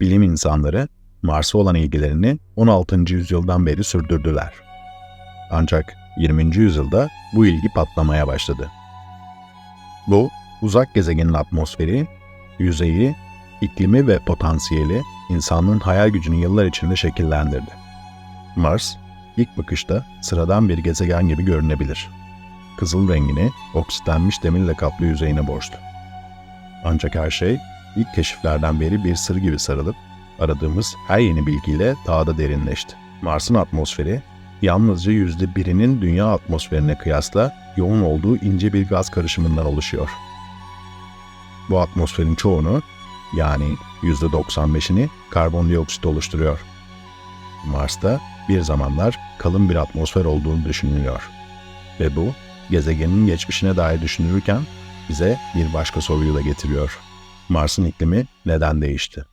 bilim insanları Mars'a olan ilgilerini 16. yüzyıldan beri sürdürdüler. Ancak 20. yüzyılda bu ilgi patlamaya başladı. Bu, uzak gezegenin atmosferi, yüzeyi, iklimi ve potansiyeli insanlığın hayal gücünü yıllar içinde şekillendirdi. Mars, ilk bakışta sıradan bir gezegen gibi görünebilir. Kızıl rengini oksitlenmiş demirle kaplı yüzeyine borçlu. Ancak her şey ilk keşiflerden beri bir sır gibi sarılıp aradığımız her yeni bilgiyle daha da derinleşti. Mars'ın atmosferi yalnızca yüzde birinin dünya atmosferine kıyasla yoğun olduğu ince bir gaz karışımından oluşuyor. Bu atmosferin çoğunu yani yüzde 95'ini karbondioksit oluşturuyor. Mars'ta bir zamanlar kalın bir atmosfer olduğunu düşünülüyor. Ve bu gezegenin geçmişine dair düşünülürken bize bir başka soruyu da getiriyor. Mars'ın iklimi neden değişti?